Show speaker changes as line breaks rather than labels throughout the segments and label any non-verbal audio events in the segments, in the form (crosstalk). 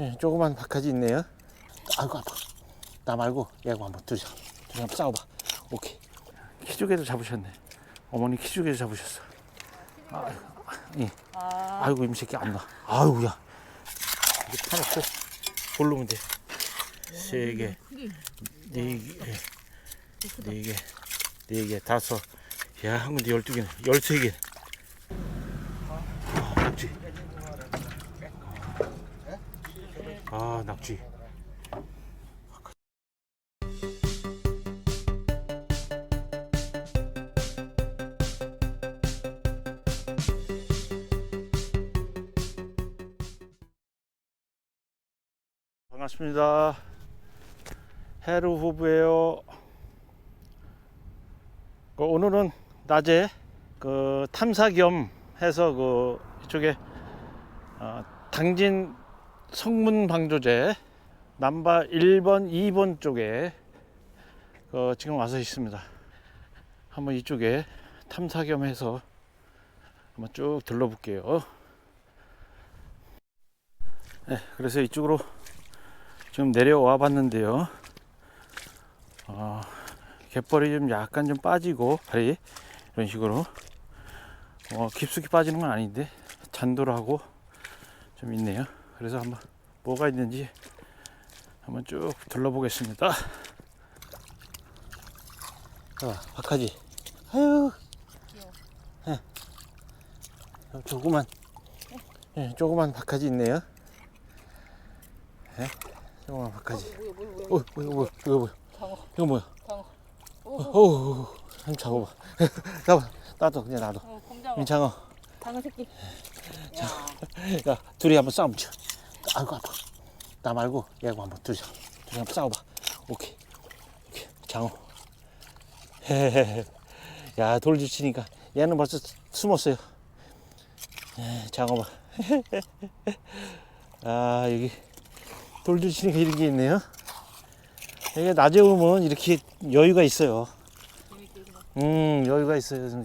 예, 조그만 박하지 있네요. 아이고 아파. 나 말고 얘하고 한번 둘이서 둘이 한번 싸워봐. 오케이. 키조개도 잡으셨네. 어머니 키조개도 잡으셨어. 아, 예.
아,
아이고 이 새끼 안 나. 아이고야. 이렇게 파놓고 고르면 돼. 세 개, 네 개, 네 개, 네 개, 다섯. 야, 한 군데 열두 개네. 열세 개. 아, 낙지. 아, 낙지. 반갑습니다. 해루 후보예요. 그 오늘은 낮에 그 탐사 겸 해서 그 이쪽에 어, 당진 성문 방조제 남바 1번, 2번 쪽에 그 지금 와서 있습니다. 한번 이쪽에 탐사 겸 해서 한번 쭉 둘러볼게요. 네, 그래서 이쪽으로 지금 내려와 봤는데요. 어, 갯벌이 좀 약간 좀 빠지고 발이 이런 식으로 어, 깊숙이 빠지는 건 아닌데 잔도하고 좀 있네요. 그래서 한번 뭐가 있는지 한번 쭉 둘러보겠습니다. 아, 박하지. 아유. 예. 어, 조그만, 예, 조그만 박하지 있네요. 예? 조그만 박하지.
뭐야, 뭐야, 뭐야.
어, 뭐야, 뭐야, 이거 뭐야?
장어,
이거 뭐야?
장어.
어우, 한번 잡아봐. (laughs) 잡아. 나도, 그냥 나도.
어.
괜찮아.
장어 새끼. 야,
야, 둘이 한번 싸움 쳐. 아이고, 아파. 나 말고 얘하고 한번 둘이서. 둘이 한번 싸워봐. 오케이. 오케이. 장어. 헤헤헤. 야, 돌 지치니까 얘는 벌써 숨었어요. 에, 장어 봐. (laughs) 아, 여기 돌 지치니까 이런 게 있네요. 이게 낮에 오면 이렇게 여유가 있어요. 음, 여유가 있어요.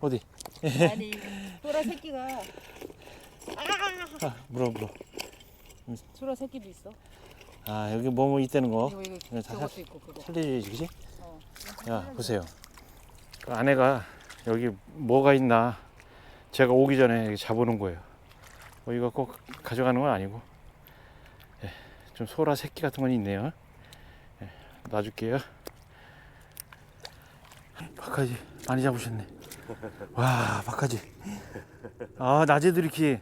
어디?
아니 소라 새끼가
아, 물어, 물어.
소라 새끼도 있어.
아, 여기 뭐뭐 있다는 거.
이거 이거
이거 다
저것도 있고 그거.
살려줘야지, 그지?
어.
야, 보세요. 그 아내가 여기 뭐가 있나 제가 오기 전에 이렇게 잡아놓은 거예요. 뭐 이거 꼭 가져가는 건 아니고. 예, 좀 소라 새끼 같은 건 있네요. 예, 놔줄게요. 박하지 많이 잡으셨네. 와, 박하지. 아, 낮에도 이렇게.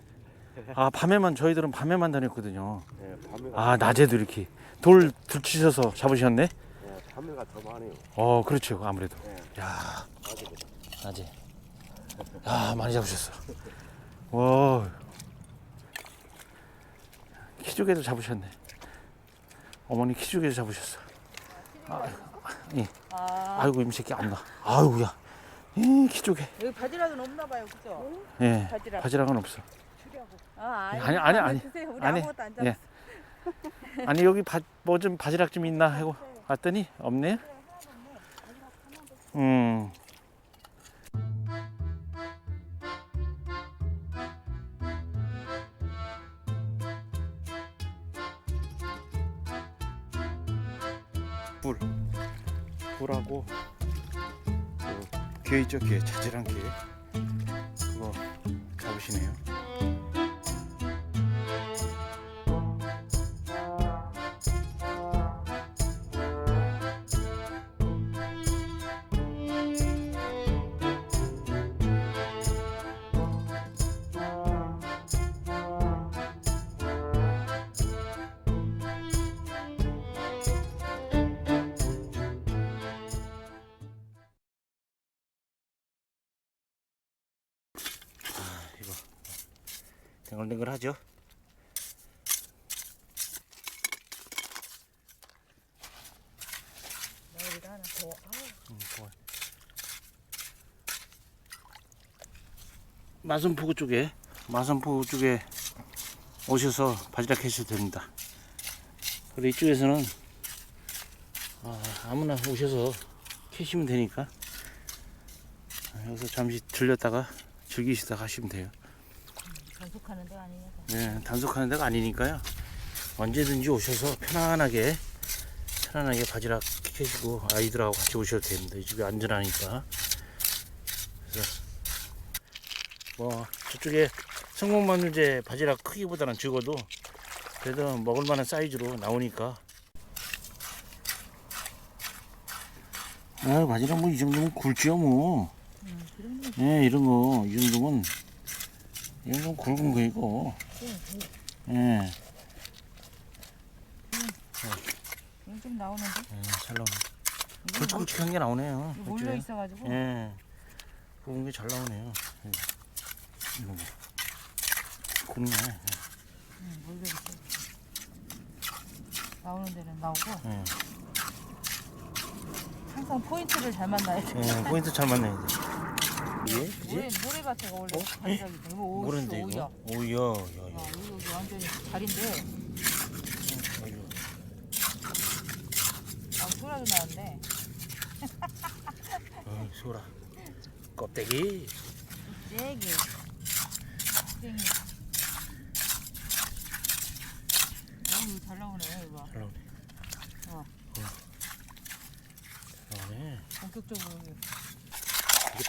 아, 밤에만 저희들은 밤에만 다녔거든요.
네, 밤에가,
아, 낮에도 이렇게 돌 들치셔서 잡으셨네.
네, 밤에가 더 많아요.
어, 그렇죠. 아무래도.
네,
야,
낮에도.
낮에. 야, 많이 잡으셨어. 와. 키조개도 잡으셨네. 어머니 키조개도 잡으셨어. 아, 예.
아,
아이고, 이 새끼 안 나. 아이고야. 이 키조개.
여기 바지락은 없나 봐요, 그죠?
예.
바지락.
바지락은 없어.
아,
아니, 아니, 아니.
드세요. 우리
아니,
아무것도 안
예.
잡았어. (laughs)
아니, 여기 뭐 좀 바지락 좀 있나 하고 왔더니 없네. 음. 불. 불하고 그, 게 있죠, 게. 자질한 게. 댕글댕글하죠?
하나 더.
음. 마선포구 쪽에 마선포구 쪽에 오셔서 바지락 캐셔도 됩니다. 그리고 이쪽에서는 아, 아무나 오셔서 캐시면 되니까 아, 여기서 잠시 들렸다가 즐기시다 가시면 돼요.
단속하는 데가 아니냐.
네, 단속하는 데가 아니니까요. 언제든지 오셔서 편안하게 편안하게 바지락 캐시고 아이들하고 같이 오셔도 됩니다. 이 집이 안전하니까. 그래서 뭐 저쪽에 성공만두제 바지락 크기보다는 적어도 그래도 먹을 만한 사이즈로 나오니까. 아, 바지락 뭐 이 정도면 굵지요 뭐.
응, 그런 거.
예, 이런 거, 이 정도면, 이 정도면 굵은 거, 이거. 예,
이거 좀 나오는데?
예, 잘 나오네.
이거
굵직굵직한 게 나오네요.
몰- 몰려. 있어가지고.
예, 굵은 게 잘 나오네요. 예. 이런 거. 굵네.
응, 몰려 있어. 나오는 데는 나오고
예,
항상 포인트를 잘 만나야 돼.
예, 포인트 잘 맞네, 이제. 예,
노래
그지?
같아가 원래
어?
반짝이 오
모르는데,
오야.
이거? 오야, 야,
아,
야.
여기 여기 완전히 다리인데
오야.
아 소라도 나왔네.
어, 소라. 껍데기.
세게. 땡이. 어우 잘 나오네 이거.
잘 나오네.
어.
잘 나오네.
본격적으로
이게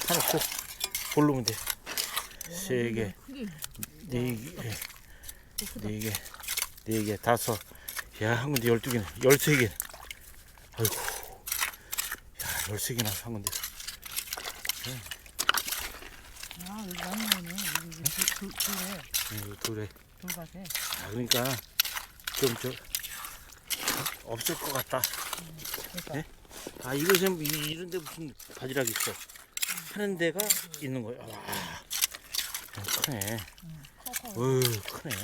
파놓고 고르면 돼. 세 개, 네 개. 네 개, 네 개, 다섯. 야, 한 건데 열두 개네. 열세 개. 아이고. 야, 열세 개나 한 건데.
아 여기 많이 나오네. 여기 돌 돌에
이거 둘에.
돌밭에.
아, 그러니까 좀 저 없을 것 같다.
그러니까
네? 아, 이거 좀 이- 이런 데 무슨 바지락이 있어. 하는 데가 있는 거야. 와. 아, 크네.
커커.
어휴, 크네.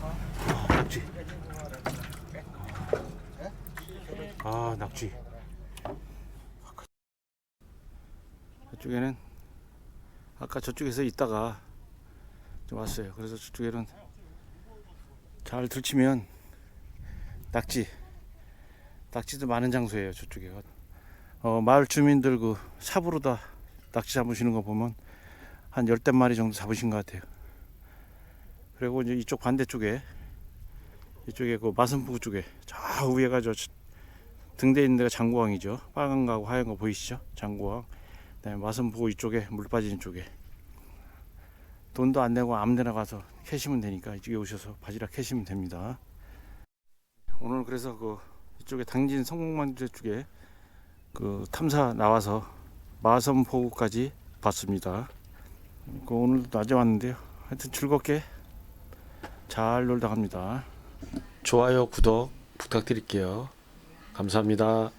아, 낙지. 아, 낙지. 저쪽에는 아까 저쪽에서 있다가 좀 왔어요. 그래서 저쪽에는 잘 들치면 낙지, 낙지도 많은 장소예요. 저쪽에. 어, 마을 주민들 그 삽으로 다 낙지 잡으시는 거 보면 한 열댓 마리 정도 잡으신 것 같아요. 그리고 이제 이쪽 반대쪽에 이쪽에 그 마선포구 쪽에 저 위에가 저 등대 있는 데가 장구항이죠. 빨간 거하고 하얀 거 보이시죠? 장구항. 그다음에 마선포구 이쪽에 물 빠지는 쪽에 돈도 안 내고 아무데나 가서 캐시면 되니까 이쪽에 오셔서 바지락 캐시면 됩니다. 오늘 그래서 그 이쪽에 당진 성공만두 쪽에 그 탐사 나와서 마선포구까지 봤습니다. 그 오늘도 낮에 왔는데요. 하여튼 즐겁게 잘 놀다 갑니다. 좋아요, 구독 부탁드릴게요. 감사합니다.